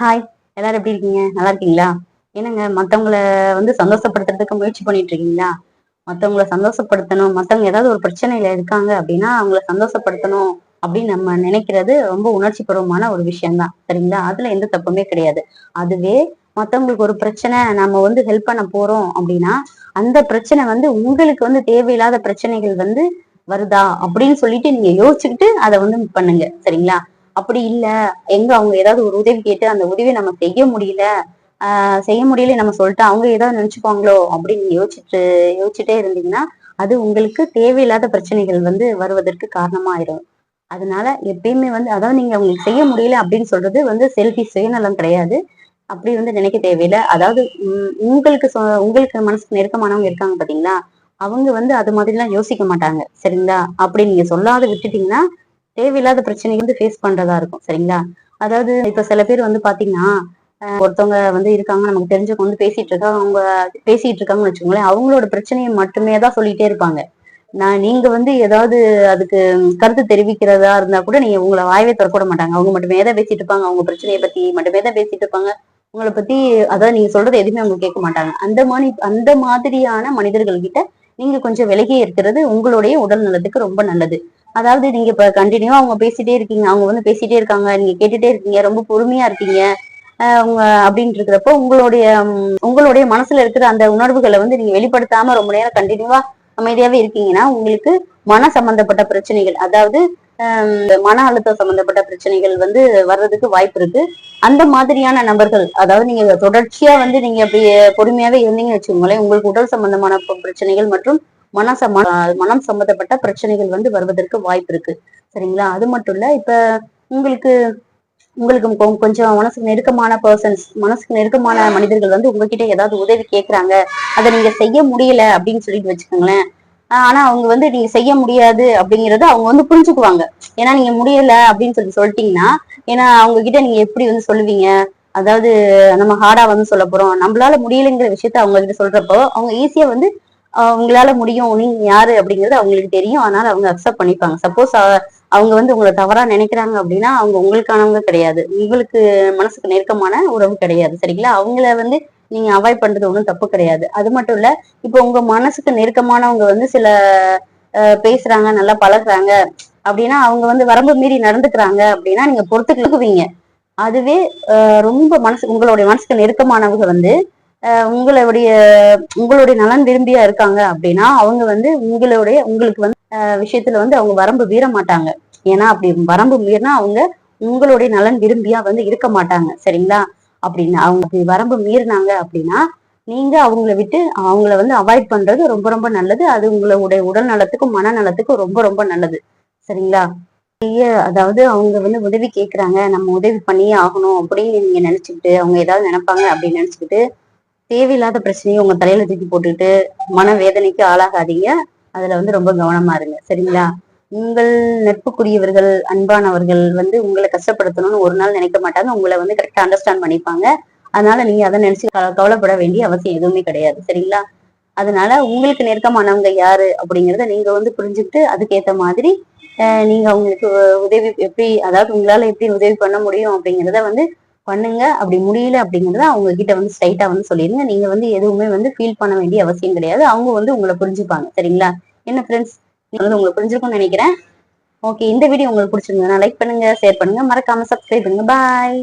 Hi எல்லாரும் எப்படி இருக்கீங்க? நல்லா இருக்கீங்களா? என்னங்க மத்தவங்கள வந்து சந்தோஷப்படுத்துறதுக்கு முயற்சி பண்ணிட்டு இருக்கீங்களா? மத்தவங்கள சந்தோஷப்படுத்தணும் மத்தவங்க ஏதாவது ஒரு பிரச்சனையில இருக்காங்க அப்படின்னா அவங்கள சந்தோஷப்படுத்தணும் அப்படின்னு நம்ம நினைக்கிறது ரொம்ப உணர்ச்சி பூர்வமான ஒரு விஷயம்தான். சரிங்களா? அதுல எந்த தப்புமே கிடையாது. அதுவே மத்தவங்களுக்கு ஒரு பிரச்சனை நம்ம வந்து ஹெல்ப் பண்ண போறோம் அப்படின்னா அந்த பிரச்சனை வந்து உங்களுக்கு வந்து தேவையில்லாத பிரச்சனைகள் வந்து வருதா அப்படின்னு சொல்லிட்டு நீங்க யோசிச்சுக்கிட்டு அதை வந்து பண்ணுங்க. சரிங்களா? அப்படி இல்ல. எங்க அவங்க ஏதாவது ஒரு உதவி கேட்டு அந்த உதவியை நம்ம செய்ய முடியல. ஆஹ் செய்ய முடியல நம்ம சொல்லிட்டு அவங்க ஏதாவது நினைச்சுப்பாங்களோ அப்படின்னு யோசிச்சுட்டு யோசிச்சுட்டே இருந்தீங்கன்னா அது உங்களுக்கு தேவையில்லாத பிரச்சனைகள் வந்து வருவதற்கு காரணமா ஆயிரும் அதனால எப்பயுமே வந்து அதாவது நீங்க அவங்களுக்கு செய்ய முடியல அப்படின்னு சொல்றது வந்து செல்ஃபி சுயநலம் கிடையாது. அப்படி வந்து நினைக்க தேவையில்லை. அதாவது உம் உங்களுக்கு சொ- உங்களுக்கு மனசுக்கு நெருக்கமானவங்க இருக்காங்க பாத்தீங்களா? அவங்க வந்து அது மாதிரிலாம் யோசிக்க மாட்டாங்க. சரிங்களா? அப்படி நீங்க சொல்லாத விட்டுட்டீங்கன்னா தேவையில்லாத பிரச்சனைகள் வந்து ஃபேஸ் பண்றதா இருக்கும் சரிங்களா? அதாவது இப்ப சில பேர் வந்து பாத்தீங்கன்னா ஒருத்தவங்க வந்து இருக்காங்க நமக்கு தெரிஞ்சவங்க வந்து பேசிட்டு இருக்காங்க அவங்க பேசிட்டு இருக்காங்கன்னு வச்சுக்கோங்களேன் அவங்களோட பிரச்சனையை மட்டுமே தான் சொல்லிட்டே இருப்பாங்க. நான் நீங்க வந்து ஏதாவது அதுக்கு கருத்து தெரிவிக்கிறதா இருந்தா கூட நீங்க உங்களை வாயவே திறக்க மாட்டாங்க. அவங்க மட்டுமே தான் பேசிட்டு இருப்பாங்க அவங்க பிரச்சனையை பத்தி மட்டுமே தான் பேசிட்டு இருப்பாங்க. உங்களை பத்தி அதாவது நீங்க சொல்றது எதுவுமே அவங்க கேட்க மாட்டாங்க. அந்த மாதிரி அந்த மாதிரியான மனிதர்கள் கிட்ட நீங்க கொஞ்சம் விலகி இருக்கிறது உங்களுடைய உடல் நலத்துக்கு ரொம்ப நல்லது. அதாவது நீங்க இப்ப கண்டினியூவா அவங்க பேசிட்டே இருக்கீங்க. அவங்க வந்து பேசிட்டே இருக்காங்க. நீங்க கேட்டுட்டே இருக்கீங்க. ரொம்ப பொறுமையா இருக்கீங்க. ஆஹ் அவங்க அப்படின்னு இருக்கிறப்போ உங்களுடைய உங்களுடைய மனசுல இருக்கிற அந்த உணர்வுகளை வந்து நீங்க வெளிப்படுத்தாம ரொம்ப நேரம் கண்டினியூவா அமைதியாவே இருக்கீங்கன்னா உங்களுக்கு மன சம்பந்தப்பட்ட பிரச்சனைகள் அதாவது ஆஹ் மன அழுத்தம் சம்பந்தப்பட்ட பிரச்சனைகள் வந்து வர்றதுக்கு வாய்ப்பு இருக்கு. அந்த மாதிரியான நபர்கள் அதாவது நீங்க தொடர்ச்சியா வந்து நீங்க அப்படி பொறுமையாவே இருந்தீங்கன்னு வச்சுக்கோங்களேன் உங்களுக்கு உடல் சம்பந்தமான பிரச்சனைகள் மற்றும் மன சம்ம மனம் சம்பந்தப்பட்ட பிரச்சனைகள் வந்து வருவதற்கு வாய்ப்பு இருக்கு. சரிங்களா? அது மட்டும் இல்ல இப்ப உங்களுக்கு உங்களுக்கு கொஞ்சம் மனசுக்கு நெருக்கமான பர்சன்ஸ் மனசுக்கு நெருக்கமான மனிதர்கள் வந்து உங்ககிட்ட ஏதாவது உதவி கேக்குறாங்க. அதை நீங்க செய்ய முடியல அப்படின்னு சொல்லிட்டு வச்சுக்கோங்களேன். ஆனா அவங்க வந்து நீங்க செய்ய முடியாது அப்படிங்கறத அவங்க வந்து புரிஞ்சுக்குவாங்க. ஏன்னா நீங்க முடியல அப்படின்னு சொல்லி சொல்லிட்டீங்கன்னா ஏன்னா அவங்க கிட்ட நீங்க எப்படி வந்து சொல்லுவீங்க? அதாவது நம்ம ஹார்டா வந்து சொல்ல போறோம். நம்மளால முடியலைங்கிற விஷயத்த அவங்க கிட்ட சொல்றப்போ அவங்க ஈஸியா வந்து உங்களால முடியும் நீங்க யாரு அப்படிங்கறது அவங்களுக்கு தெரியும். அதனால அவங்க அக்செப்ட் பண்ணிப்பாங்க. சப்போஸ் அவங்க வந்து உங்களை தவறா நினைக்கிறாங்க அப்படின்னா அவங்க உங்களுக்கானவங்க கிடையாது. உங்களுக்கு மனசுக்கு நெருக்கமான உறவு கிடையாது சரிங்களா? அவங்கள வந்து நீங்க அவாய்ட் பண்றது ஒன்றும் தப்பு கிடையாது. அது மட்டும் இல்ல இப்போ உங்க மனசுக்கு நெருக்கமானவங்க வந்து சில பேசுறாங்க நல்லா பழகுறாங்க அப்படின்னா அவங்க வந்து வரம்பு மீறி நடந்துக்கிறாங்க அப்படின்னா நீங்க பொறுத்துக்குவீங்க. அதுவே ரொம்ப மனசு உங்களுடைய மனசுக்கு நெருக்கமானவங்க வந்து உங்களுடைய உங்களுடைய நலன் விரும்பியா இருக்காங்க அப்படின்னா அவங்க வந்து உங்களுடைய உங்களுக்கு வந்து விஷயத்துல வந்து அவங்க வரம்பு மீற மாட்டாங்க. ஏன்னா அப்படி வரம்பு மீறினா அவங்க உங்களுடைய நலன் விரும்பியா வந்து இருக்க மாட்டாங்க. சரிங்களா? அப்படின்னு அவங்க அப்படி வரம்பு மீறினாங்க அப்படின்னா நீங்க அவங்கள விட்டு அவங்கள வந்து அவாய்ட் பண்றது ரொம்ப ரொம்ப நல்லது. அது உங்களுடைய உடல் நலத்துக்கும் மன நலத்துக்கும் ரொம்ப ரொம்ப நல்லது. சரிங்களா? அதாவது அவங்க வந்து உதவி கேக்குறாங்க. நம்ம உதவி பண்ணியே ஆகணும் அப்படின்னு நீங்க நினைச்சுக்கிட்டு அவங்க ஏதாவது நினைப்பாங்க அப்படின்னு நினைச்சுக்கிட்டு தேவையில்லாத பிரச்சனையை உங்க தலையில தூக்கி போட்டுட்டு மன வேதனைக்கு ஆளாகாதீங்க. அதுல வந்து ரொம்ப கவனமா இருங்க. சரிங்களா? உங்கள் நட்புக்குரியவர்கள் அன்பானவர்கள் வந்து உங்களை கஷ்டப்படுத்தணும்னு ஒரு நாள் நினைக்க மாட்டாங்க. உங்களை வந்து கரெக்டா அண்டர்ஸ்டாண்ட் பண்ணிப்பாங்க. அதனால நீங்க அதை நினைச்சு கவலைப்பட வேண்டிய அவசியம் எதுவுமே கிடையாது. சரிங்களா? அதனால உங்களுக்கு நெருக்கமானவங்க யாரு அப்படிங்கறத நீங்க வந்து புரிஞ்சுக்கிட்டு அதுக்கேத்த மாதிரி நீங்க அவங்களுக்கு உதவி எப்படி அதாவது உங்களால எப்படி உதவி பண்ண முடியும் அப்படிங்கறத வந்து பண்ணுங்க. அப்படி முடியல அப்படிங்கறத அவங்க கிட்ட வந்து ஸ்ட்ரைட்டா வந்து சொல்லிருங்க. நீங்க வந்து எதுவுமே வந்து ஃபீல் பண்ண வேண்டிய அவசியம் கிடையாது. அவங்க வந்து உங்களை புரிஞ்சுப்பாங்க. சரிங்களா? என்ன ஃப்ரெண்ட்ஸ் வந்து உங்களுக்கு புரிஞ்சிருக்கும்னு நினைக்கிறேன். ஓகே இந்த வீடியோ உங்களுக்கு பிடிச்சிருந்ததுன்னா லைக் பண்ணுங்க ஷேர் பண்ணுங்க. மறக்காம சப்ஸ்கிரைப் பண்ணுங்க. Bye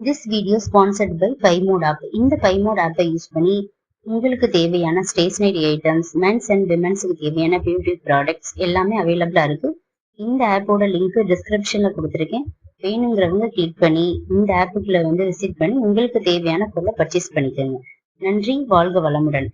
this video sponsored by Bymod app இந்த பைமோட் ஆப்பை யூஸ் பண்ணி உங்களுக்கு தேவையான ஸ்டேஷனரி ஐட்டம்ஸ் மென்ஸ் அண்ட் விமென்ஸுக்கு தேவையான பியூட்டி ப்ராடக்ட்ஸ் எல்லாமே அவைலபிளா இருக்கு. இந்த ஆப்போட லிங்க் டிஸ்கிரிப்ஷன்ல கொடுத்துருக்கேன். வேணுங்கிறவங்க கிளிக் பண்ணி இந்த ஆப்புக்குள்ள வந்து விசிட் பண்ணி உங்களுக்கு தேவையான பொருளை பர்ச்சேஸ் பண்ணிக்கோங்க. நன்றி வாழ்க வளமுடன்.